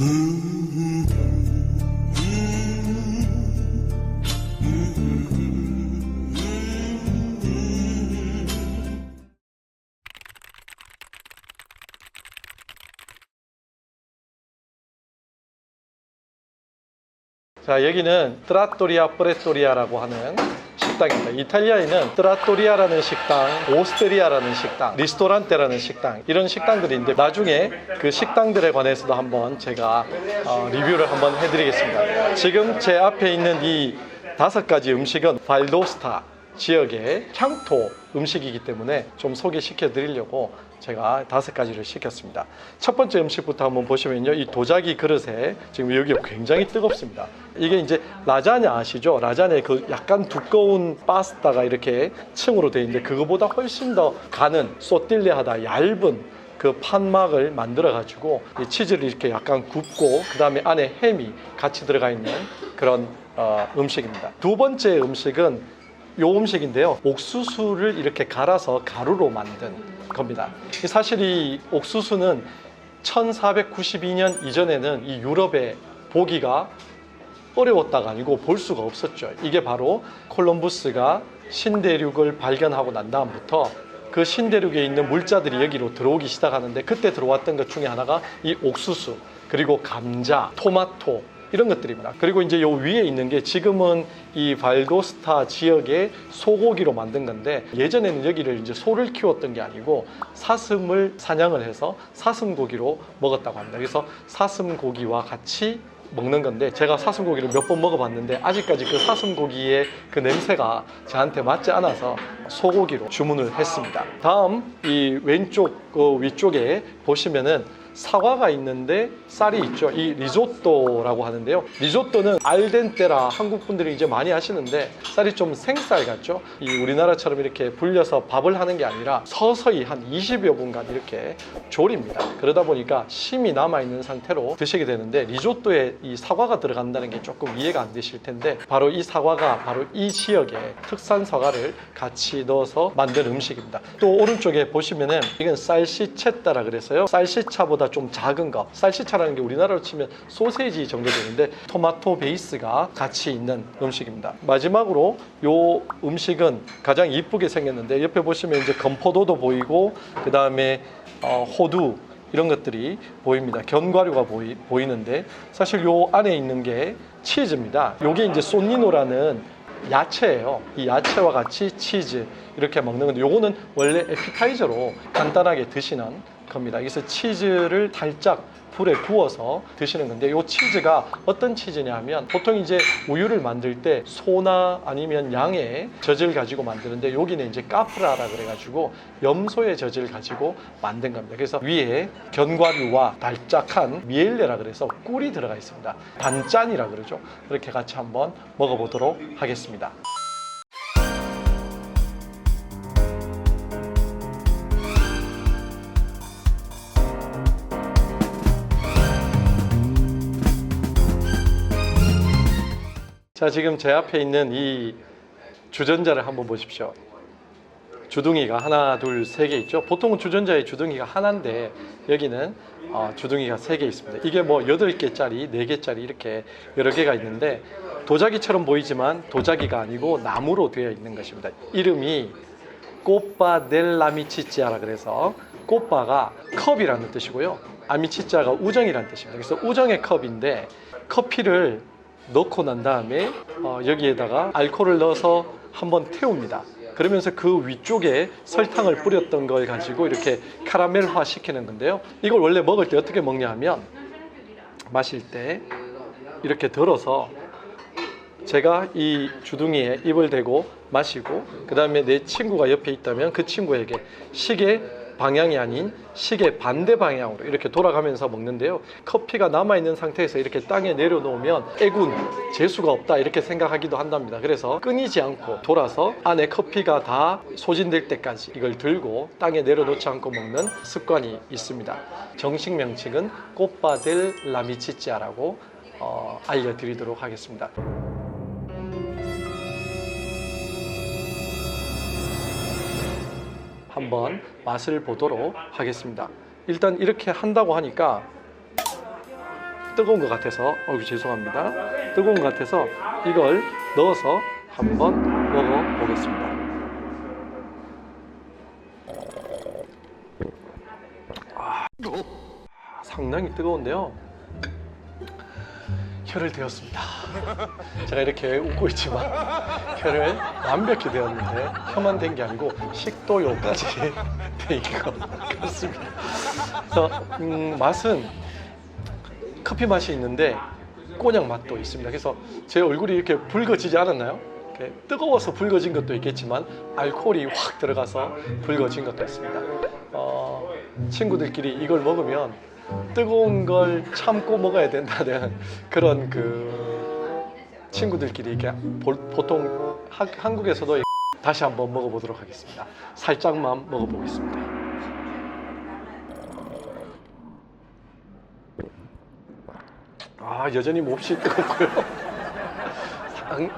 자, 여기는 트라토리아 프레토리아라고 하는 식당입니다. 이탈리아에는 트라토리아라는 식당, 오스테리아라는 식당, 리스토란테라는 식당 이런 식당들인데 나중에 그 식당들에 관해서도 한번 제가 어, 리뷰를 한번 해드리겠습니다. 지금 제 앞에 있는 이 다섯 가지 음식은 발도스타 지역의 향토 음식이기 때문에 좀 소개시켜 드리려고 제가 다섯 가지를 시켰습니다. 첫 번째 음식부터 한번 보시면요. 이 도자기 그릇에 지금 여기 굉장히 뜨겁습니다. 이게 이제 라자냐 아시죠? 라자냐의 그 약간 두꺼운 파스타가 이렇게 층으로 되어 있는데 그거보다 훨씬 더 가는 소틸레하다 얇은 그 판막을 만들어 가지고 이 치즈를 이렇게 약간 굽고 그 다음에 안에 햄이 같이 들어가 있는 그런 어, 음식입니다. 두 번째 음식은 요 음식인데요. 옥수수를 이렇게 갈아서 가루로 만든 겁니다. 이 사실 이 옥수수는 1492년 이전에는 이 유럽에 보기가 어려웠다가 아니고 볼 수가 없었죠. 이게 바로 콜럼부스가 신대륙을 발견하고 난 다음부터 그 신대륙에 있는 물자들이 여기로 들어오기 시작하는데 그때 들어왔던 것 중에 하나가 이 옥수수 그리고 감자, 토마토 이런 것들입니다. 그리고 이제 요 위에 있는 게 지금은 이 발도스타 지역의 소고기로 만든 건데 예전에는 여기를 이제 소를 키웠던 게 아니고 사슴을 사냥을 해서 사슴 고기로 먹었다고 합니다. 그래서 사슴 고기와 같이 먹는 건데 제가 사슴고기를 몇 번 먹어봤는데 아직까지 그 사슴고기의 그 냄새가 저한테 맞지 않아서 소고기로 주문을 했습니다. 다음 이 왼쪽 그 위쪽에 보시면은 사과가 있는데 쌀이 있죠. 이 리조또라고 하는데요. 리조또는 알덴테라 한국 분들이 이제 많이 하시는데 쌀이 좀 생쌀 같죠. 이 우리나라처럼 이렇게 불려서 밥을 하는 게 아니라 서서히 한 20여 분간 이렇게 조립니다. 그러다 보니까 심이 남아 있는 상태로 드시게 되는데 리조또에 이 사과가 들어간다는 게 조금 이해가 안 되실 텐데 바로 이 사과가 바로 이 지역의 특산 사과를 같이 넣어서 만든 음식입니다. 또 오른쪽에 보시면은 이건 쌀시체따라 그래서요. 쌀시차보다 좀 작은 거. 쌀시차라는 게 우리나라로 치면 소세지 정도 되는데 토마토 베이스가 같이 있는 음식입니다. 마지막으로 요 음식은 가장 이쁘게 생겼는데 옆에 보시면 이제 건포도도 보이고 그 다음에 어, 호두 이런 것들이 보입니다. 견과류가 보이, 보이는데 사실 요 안에 있는 게 치즈입니다. 요게 이제 소니노라는 야채예요. 이 야채와 같이 치즈 이렇게 먹는 건데 요거는 원래 에피타이저로 간단하게 드시는 겁니다. 그래서 치즈를 살짝 불에 구워서 드시는 건데 이 치즈가 어떤 치즈냐면 보통 이제 우유를 만들 때 소나 아니면 양의 젖을 가지고 만드는데 여기는 이제 까프라라 그래가지고 염소의 젖을 가지고 만든 겁니다. 그래서 위에 견과류와 달짝한 미엘레라 그래서 꿀이 들어가 있습니다. 단짠이라 그러죠. 그렇게 같이 한번 먹어보도록 하겠습니다. 자, 지금 제 앞에 있는 이 주전자를 한번 보십시오. 주둥이가 하나, 둘, 세 개 있죠. 보통은 주전자의 주둥이가 하나인데 여기는 어, 주둥이가 세 개 있습니다. 이게 뭐 여덟 개짜리, 네 개짜리 이렇게 여러 개가 있는데 도자기처럼 보이지만 도자기가 아니고 나무로 되어 있는 것입니다. 이름이 꽃바 델 아미치찌아라 그래서 꽃바가 컵이라는 뜻이고요. 아미치찌아가 우정이라는 뜻입니다. 그래서 우정의 컵인데 커피를 넣고 난 다음에 어, 여기에다가 알코올을 넣어서 한번 태웁니다. 그러면서 그 위쪽에 설탕을 뿌렸던 걸 가지고 이렇게 카라멜화 시키는 건데요. 이걸 원래 먹을 때 어떻게 먹냐 하면 마실 때 이렇게 들어서 제가 이 주둥이에 입을 대고 마시고 그 다음에 내 친구가 옆에 있다면 그 친구에게 시계 방향이 아닌 시계 반대 방향으로 이렇게 돌아가면서 먹는데요. 커피가 남아 있는 상태에서 이렇게 땅에 내려놓으면 애군 재수가 없다 이렇게 생각하기도 한답니다. 그래서 끊이지 않고 돌아서 안에 커피가 다 소진될 때까지 이걸 들고 땅에 내려놓지 않고 먹는 습관이 있습니다. 정식 명칭은 꽃바델 라미치찌아라고 어, 알려드리도록 하겠습니다. 한번 맛을 보도록 하겠습니다. 일단 이렇게 한다고 하니까 뜨거운 것 같아서 어이구 죄송합니다. 뜨거운 것 같아서 이걸 넣어서 한번 먹어 보겠습니다. 아, 상당히 뜨거운데요. 혀를 대었습니다. 제가 이렇게 웃고 있지만 혀를 완벽히 대었는데 혀만 된 게 아니고 식도요까지 된것 같습니다. 그래서 음, 맛은 커피 맛이 있는데 꼬냑 맛도 있습니다. 그래서 제 얼굴이 이렇게 붉어지지 않았나요? 뜨거워서 붉어진 것도 있겠지만 알코올이 확 들어가서 붉어진 것도 있습니다. 어, 친구들끼리 이걸 먹으면 뜨거운 걸 참고 먹어야 된다는 그런 그 친구들끼리 이렇게 보- 보통 하- 한국에서도 다시 한번 먹어보도록 하겠습니다. 살짝만 먹어보겠습니다. 아 여전히 몹시 뜨겁고요. 상,